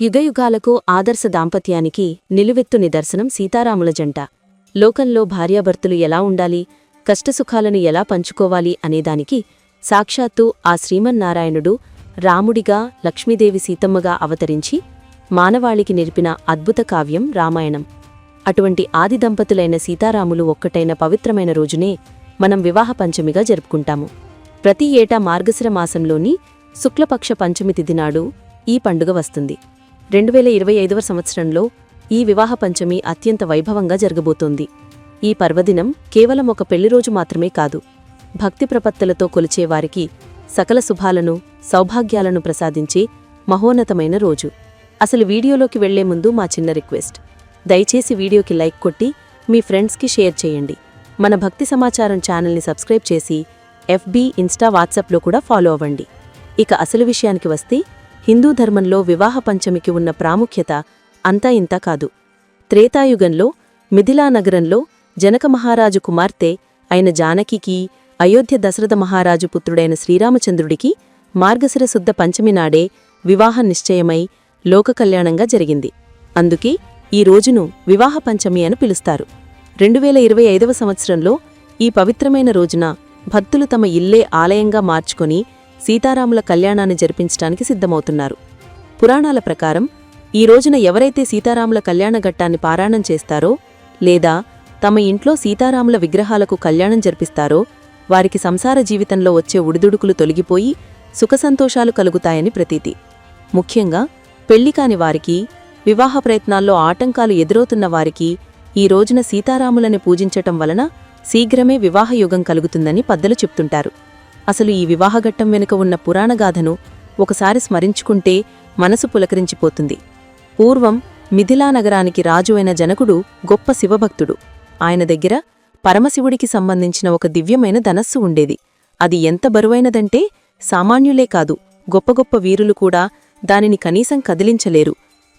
యుగయుగాలకు ఆదర్శ దాంపత్యానికి నిలువెత్తు నిదర్శనం సీతారాముల జంట. లోకంలో భార్యాభర్తలు ఎలా ఉండాలి కష్టసుఖాలను ఎలా పంచుకోవాలి అనేదానికి సాక్షాత్తు ఆ శ్రీమన్నారాయణుడు రాముడిగా లక్ష్మీదేవి సీతమ్మగా అవతరించి మానవాళికి నిలిపిన అద్భుత కావ్యం రామాయణం. అటువంటి ఆది దంపతులైన సీతారాములు ఒక్కటైన పవిత్రమైన రోజునే మనం వివాహ పంచమిగా జరుపుకుంటాము. ప్రతి ఏటా మార్గశిర మాసంలోని శుక్లపక్ష పంచమి తిథి నాడు ఈ పండుగ వస్తుంది. రెండు వేల ఇరవై ఐదవ సంవత్సరంలో ఈ వివాహ పంచమి అత్యంత వైభవంగా జరగబోతోంది. ఈ పర్వదినం కేవలం ఒక పెళ్ళిరోజు మాత్రమే కాదు భక్తి ప్రపత్తులతో కొలిచేవారికి సకల శుభాలను సౌభాగ్యాలను ప్రసాదించే మహోన్నతమైన రోజు. అసలు వీడియోలోకి వెళ్ళే ముందు మా చిన్న రిక్వెస్ట్. దయచేసి వీడియోకి లైక్ కొట్టి మీ ఫ్రెండ్స్కి షేర్ చేయండి. మన భక్తి సమాచారం ఛానల్ని సబ్స్క్రైబ్ చేసి ఎఫ్బీ ఇన్స్టా వాట్సాప్లో కూడా ఫాలో అవ్వండి. ఇక అసలు విషయానికి వస్తే హిందూ ధర్మంలో వివాహ పంచమికి ఉన్న ప్రాముఖ్యత అంతా ఇంతా కాదు. త్రేతాయుగంలో మిథిలానగరంలో జనక మహారాజు కుమార్తె అయిన జానకికి అయోధ్య దశరథ మహారాజు పుత్రుడైన శ్రీరామచంద్రుడికి మార్గశిరశుద్ధ పంచమి నాడే వివాహం నిశ్చయమై లోకకల్యాణంగా జరిగింది. అందుకే ఈ రోజును వివాహ పంచమి అని పిలుస్తారు. రెండు వేల ఇరవై ఐదవ సంవత్సరంలో ఈ పవిత్రమైన రోజున భక్తులు తమ ఇల్లే ఆలయంగా మార్చుకొని సీతారాముల కళ్యాణాన్ని జరిపించటానికి సిద్ధమవుతున్నారు. పురాణాల ప్రకారం ఈ రోజున ఎవరైతే సీతారాముల కళ్యాణ ఘట్టాన్ని పారాయణం చేస్తారో లేదా తమ ఇంట్లో సీతారాముల విగ్రహాలకు కళ్యాణం జరిపిస్తారో వారికి సంసార జీవితంలో వచ్చే ఉడిదుడుకులు తొలగిపోయి సుఖసంతోషాలు కలుగుతాయని ప్రతీతి. ముఖ్యంగా పెళ్ళికాని వారికి వివాహ ప్రయత్నాల్లో ఆటంకాలు ఎదురవుతున్న వారికి ఈ రోజున సీతారాములని పూజించటం వలన శీఘ్రమే వివాహయుగం కలుగుతుందని పద్దలు చెప్తుంటారు. అసలు ఈ వివాహఘట్టం వెనుక ఉన్న పురాణగాథను ఒకసారి స్మరించుకుంటే మనసు పులకరించిపోతుంది. పూర్వం మిథిలా నగరానికి రాజు అయిన జనకుడు గొప్ప శివభక్తుడు. ఆయన దగ్గర పరమశివుడికి సంబంధించిన ఒక దివ్యమైన ధనస్సు ఉండేది. అది ఎంత బరువైనదంటే సామాన్యులే కాదు గొప్ప గొప్ప వీరులు కూడా దానిని కనీసం కదిలించలేరు.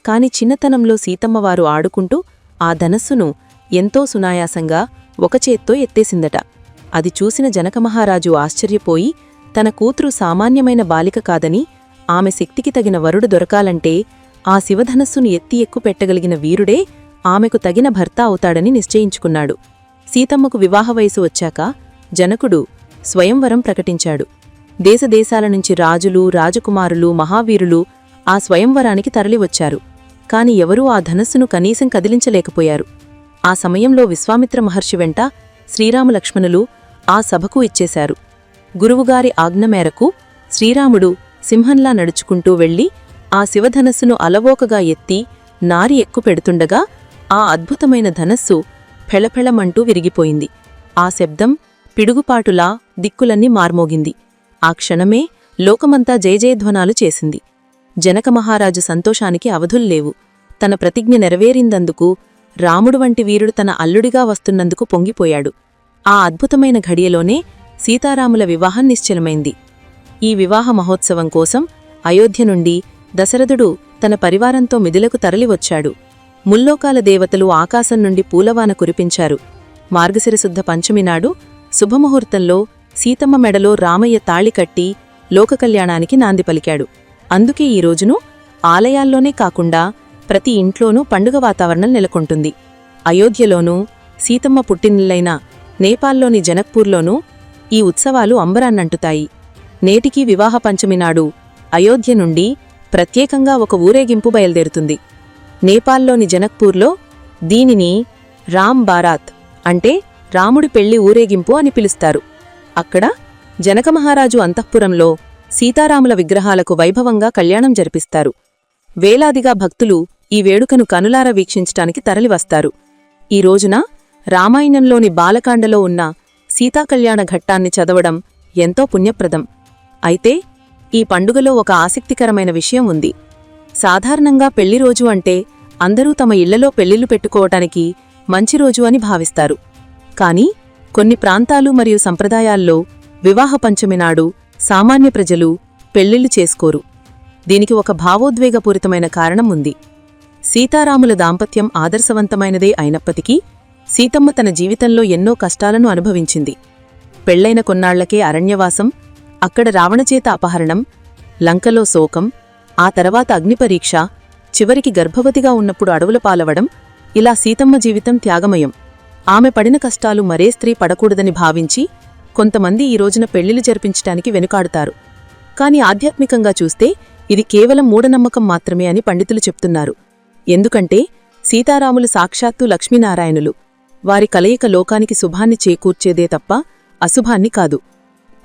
కాని చిన్నతనంలో సీతమ్మవారు ఆడుకుంటూ ఆ ధనస్సును ఎంతో సునాయాసంగా ఒక చేత్తో ఎత్తేసిందట. అది చూసిన జనకమహారాజు ఆశ్చర్యపోయి తన కూతురు సామాన్యమైన బాలిక కాదని ఆమె శక్తికి తగిన వరుడు దొరకాలంటే ఆ శివధనస్సును ఎత్తి ఎక్కు పెట్టగలిగిన వీరుడే ఆమెకు తగిన భర్త అవుతాడని నిశ్చయించుకున్నాడు. సీతమ్మకు వివాహ వయసు వచ్చాక జనకుడు స్వయంవరం ప్రకటించాడు. దేశదేశాల నుంచి రాజులు రాజకుమారులు మహావీరులు ఆ స్వయంవరానికి తరలివచ్చారు. కాని ఎవరూ ఆ ధనస్సును కనీసం కదిలించలేకపోయారు. ఆ సమయంలో విశ్వామిత్ర మహర్షి వెంట శ్రీరామలక్ష్మణులు ఆ సభకు ఇచ్చేశారు. గురువుగారి ఆజ్ఞ మేరకు శ్రీరాముడు సింహంలా నడుచుకుంటూ వెళ్ళి ఆ శివధనస్సును అలవోకగా ఎత్తి నారి ఎక్కుపెడుతుండగా ఆ అద్భుతమైన ధనస్సు ఫెళఫెళమంటూ విరిగిపోయింది. ఆ శబ్దం పిడుగుపాటులా దిక్కులన్నీ మార్మోగింది. ఆ క్షణమే లోకమంతా జయజయధ్వనాలు చేసింది. జనకమహారాజు సంతోషానికి అవధుల్లేవు తన ప్రతిజ్ఞ నెరవేరిందందుకు రాముడు వంటి వీరుడు తన అల్లుడిగా వస్తున్నందుకు పొంగిపోయాడు. ఆ అద్భుతమైన ఘడియలోనే సీతారాముల వివాహం నిశ్చలమైంది. ఈ వివాహ మహోత్సవం కోసం అయోధ్య నుండి దశరథుడు తన పరివారంతో మిదులకు తరలివచ్చాడు. ముల్లోకాల దేవతలు ఆకాశం నుండి పూలవాన కురిపించారు. మార్గశిరశుద్ధ పంచమి నాడు శుభముహూర్తంలో సీతమ్మ మెడలో రామయ్య తాళి కట్టి లోకకల్యాణానికి నాంది పలికాడు. అందుకే ఈ రోజును ఆలయాల్లోనే కాకుండా ప్రతి ఇంట్లోనూ పండుగ వాతావరణం నెలకొంటుంది. అయోధ్యలోనూ సీతమ్మ పుట్టినిల్లైన నేపాల్లోని జనక్పూర్లోనూ ఈ ఉత్సవాలు అంబరాన్నంటుతాయి. నేటికీ వివాహ పంచమి నాడు అయోధ్య నుండి ప్రత్యేకంగా ఒక ఊరేగింపు బయలుదేరుతుంది. నేపాల్లోని జనక్పూర్లో దీనిని రామ్ బారాత్ అంటే రాముడి పెళ్ళి ఊరేగింపు అని పిలుస్తారు. అక్కడ జనకమహారాజు అంతఃపురంలో సీతారాముల విగ్రహాలకు వైభవంగా కళ్యాణం జరిపిస్తారు. వేలాదిగా భక్తులు ఈ వేడుకను కనులార వీక్షించటానికి తరలివస్తారు. ఈ రోజున రామాయణంలోని బాలకాండలో ఉన్న సీతాకళ్యాణ ఘట్టాన్ని చదవడం ఎంతో పుణ్యప్రదం. అయితే ఈ పండుగలో ఒక ఆసక్తికరమైన విషయం ఉంది. సాధారణంగా పెళ్ళి రోజు అంటే అందరూ తమ ఇళ్ళలో పెళ్ళిళ్ళు పెట్టుకోవటానికి మంచి రోజు అని భావిస్తారు. కాని కొన్ని ప్రాంతాలు మరియు సంప్రదాయాల్లో వివాహ పంచమి నాడు సామాన్య ప్రజలు పెళ్ళిళ్ళు చేసుకోరు. దీనికి ఒక భావోద్వేగపూరితమైన కారణం ఉంది. సీతారాముల దాంపత్యం ఆదర్శవంతమైనదే అయినప్పటికీ సీతమ్మ తన జీవితంలో ఎన్నో కష్టాలను అనుభవించింది. పెళ్ళైన కొన్నాళ్ళకే అరణ్యవాసం అక్కడ రావణచేత అపహరణం లంకలో శోకం ఆ తర్వాత అగ్నిపరీక్ష చివరికి గర్భవతిగా ఉన్నప్పుడు అడవుల పాలవడం ఇలా సీతమ్మ జీవితం త్యాగమయం. ఆమె పడిన కష్టాలు మరే స్త్రీ పడకూడదని భావించి కొంతమంది ఈ రోజున పెళ్ళిళ్ళు జరిపించటానికి వెనుకాడుతారు. కాని ఆధ్యాత్మికంగా చూస్తే ఇది కేవలం మూఢనమ్మకం మాత్రమే అని పండితులు చెప్తున్నారు. ఎందుకంటే సీతారాములు సాక్షాత్తు లక్ష్మీనారాయణులు. వారి కలయిక లోకానికి శుభాన్ని చేకూర్చేదే తప్ప అశుభాన్ని కాదు.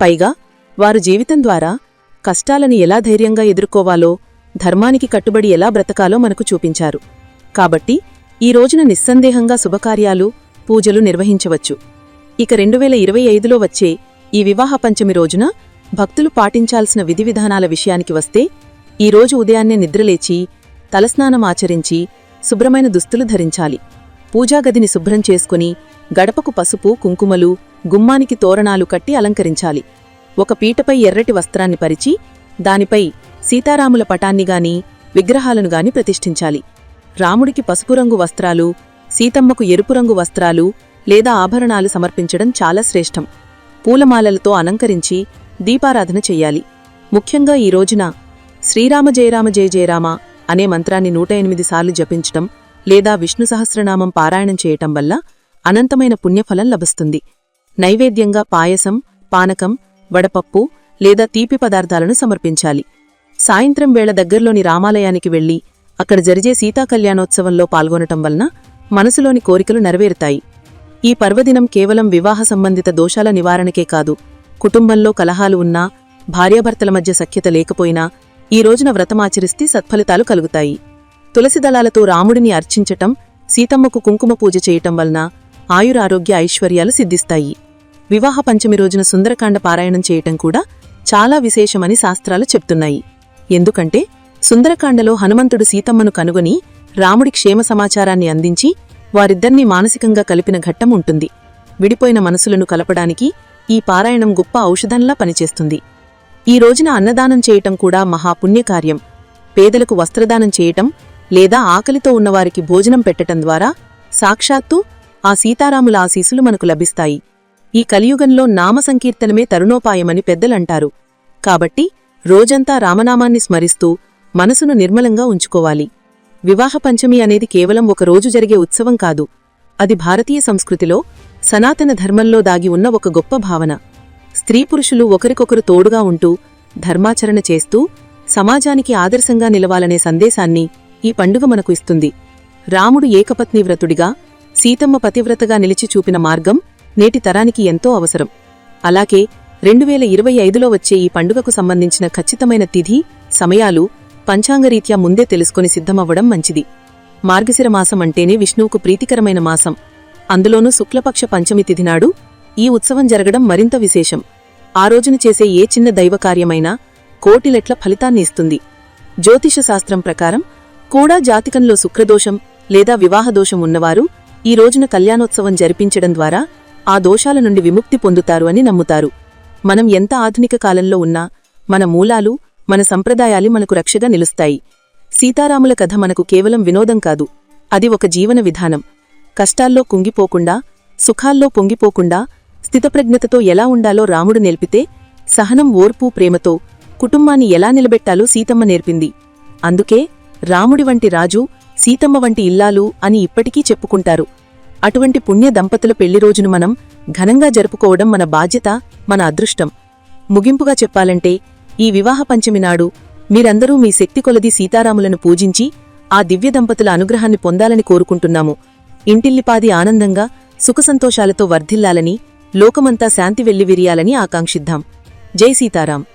పైగా వారు జీవితం ద్వారా కష్టాలను ఎలా ధైర్యంగా ఎదుర్కోవాలో ధర్మానికి కట్టుబడి ఎలా బ్రతకాలో మనకు చూపించారు. కాబట్టి ఈ రోజున నిస్సందేహంగా శుభకార్యాలు పూజలు నిర్వహించవచ్చు. ఇక రెండు వేల ఇరవై ఐదులో వచ్చే ఈ వివాహ పంచమి రోజున భక్తులు పాటించాల్సిన విధి విధానాల విషయానికి వస్తే ఈ రోజు ఉదయాన్నే నిద్రలేచి తలస్నానం ఆచరించి శుభ్రమైన దుస్తులు ధరించాలి. పూజాగదిని శుభ్రం చేసుకుని గడపకు పసుపు కుంకుమలు గుమ్మానికి తోరణాలు కట్టి అలంకరించాలి. ఒక పీటపై ఎర్రటి వస్త్రాన్ని పరిచి దానిపై సీతారాముల పటాన్ని గాని విగ్రహాలను గాని ప్రతిష్ఠించాలి. రాముడికి పసుపు రంగు వస్త్రాలు సీతమ్మకు ఎరుపు రంగు వస్త్రాలు లేదా ఆభరణాలు సమర్పించడం చాలా శ్రేష్టం. పూలమాలలతో అలంకరించి దీపారాధన చెయ్యాలి. ముఖ్యంగా ఈ రోజున శ్రీరామ జయరామ జయ జయరామ అనే మంత్రాన్ని నూట ఎనిమిది సార్లు జపించటం లేదా విష్ణు సహస్రనామం పారాయణం చేయటం వల్ల అనంతమైన పుణ్యఫలం లభిస్తుంది. నైవేద్యంగా పాయసం పానకం వడపప్పు లేదా తీపి పదార్థాలను సమర్పించాలి. సాయంత్రం వేళ దగ్గర్లోని రామాలయానికి వెళ్ళి అక్కడ జరిగే సీతాకళ్యాణోత్సవంలో పాల్గొనటం వలన మనసులోని కోరికలు నెరవేరుతాయి. ఈ పర్వదినం కేవలం వివాహ సంబంధిత దోషాల నివారణకే కాదు కుటుంబంలో కలహాలు ఉన్నా భార్యాభర్తల మధ్య సఖ్యత లేకపోయినా ఈ రోజున వ్రతమాచరిస్తే సత్ఫలితాలు కలుగుతాయి. తులసి దళాలతో రాముడిని అర్చించటం సీతమ్మకు కుంకుమ పూజ చేయటం వలన ఆయురారోగ్య ఐశ్వర్యాలు సిద్ధిస్తాయి. వివాహ పంచమి రోజున సుందరకాండ పారాయణం చేయటం కూడా చాలా విశేషమని శాస్త్రాలు చెప్తున్నాయి. ఎందుకంటే సుందరకాండలో హనుమంతుడు సీతమ్మను కనుగొని రాముడి క్షేమ సమాచారాన్ని అందించి వారిద్దర్నీ మానసికంగా కలిపిన ఘట్టం ఉంటుంది. విడిపోయిన మనసులను కలపడానికి ఈ పారాయణం గొప్ప ఔషధంలా పనిచేస్తుంది. ఈ రోజున అన్నదానం చేయటం కూడా మహాపుణ్యకార్యం పేదలకు వస్త్రదానం చేయటం లేదా ఆకలితో ఉన్నవారికి భోజనం పెట్టటం ద్వారా సాక్షాత్తు ఆ సీతారాముల ఆశీసులు మనకు లభిస్తాయి. ఈ కలియుగంలో నామ సంకీర్తనమే తరుణోపాయమని పెద్దలంటారు. కాబట్టి రోజంతా రామనామాన్ని స్మరిస్తూ మనసును నిర్మలంగా ఉంచుకోవాలి. వివాహ పంచమి అనేది కేవలం ఒక రోజు జరిగే ఉత్సవం కాదు. అది భారతీయ సంస్కృతిలో సనాతన ధర్మంలో దాగి ఉన్న ఒక గొప్ప భావన. స్త్రీ పురుషులు ఒకరికొకరు తోడుగా ఉంటూ ధర్మాచరణ చేస్తూ సమాజానికి ఆదర్శంగా నిలవాలనే సందేశాన్ని ఈ పండుగ మనకు ఇస్తుంది. రాముడు ఏకపత్ని వ్రతుడిగా సీతమ్మ పతివ్రతగా నిలిచి చూపిన మార్గం నేటి తరానికి ఎంతో అవసరం. అలాగే రెండు వేల ఇరవై ఐదులో వచ్చే ఈ పండుగకు సంబంధించిన ఖచ్చితమైన తిథి సమయాలు పంచాంగరీత్యా ముందే తెలుసుకుని సిద్ధమవ్వడం మంచిది. మార్గశిర మాసం అంటేనే విష్ణువుకు ప్రీతికరమైన మాసం. అందులోనూ శుక్లపక్ష పంచమి తిథి నాడు ఈ ఉత్సవం జరగడం మరింత విశేషం. ఆ రోజున చేసే ఏ చిన్న దైవకార్యమైనా కోటిలెట్ల ఫలితాన్ని ఇస్తుంది. జ్యోతిష శాస్త్రం ప్రకారం కూడా జాతికంలో శుక్రదోషం లేదా వివాహదోషం ఉన్నవారు ఈ రోజున కళ్యాణోత్సవం జరిపించడం ద్వారా ఆ దోషాల నుండి విముక్తి పొందుతారు అని నమ్ముతారు. మనం ఎంత ఆధునిక కాలంలో ఉన్నా మన మూలాలు మన సంప్రదాయాలు మనకు రక్షగా నిలుస్తాయి. సీతారాముల కథ మనకు కేవలం వినోదం కాదు అది ఒక జీవన విధానం. కష్టాల్లో కుంగిపోకుండా సుఖాల్లో పొంగిపోకుండా స్థితప్రజ్ఞతతో ఎలా ఉండాలో రాముడు నేర్పితే సహనం ఓర్పు ప్రేమతో కుటుంబాన్ని ఎలా నిలబెట్టాలో సీతమ్మ నేర్పింది. అందుకే రాముడి వంటి రాజు సీతమ్మ వంటి ఇల్లాలు అని ఇప్పటికీ చెప్పుకుంటారు. అటువంటి పుణ్య దంపతుల పెళ్ళి రోజును మనం ఘనంగా జరుపుకోవడం మన బాధ్యత మన అదృష్టం. ముగింపుగా చెప్పాలంటే ఈ వివాహ పంచమి నాడు మీరందరూ మీ శక్తి కొలది సీతారాములను పూజించి ఆ దివ్య దంపతుల అనుగ్రహాన్ని పొందాలని కోరుకుంటున్నాము. ఇంటిల్లిపాది ఆనందంగా సుఖసంతోషాలతో వర్ధిల్లాలని లోకమంతా శాంతి వెల్లివిరియాలని ఆకాంక్షిద్దాం. జై సీతారాం.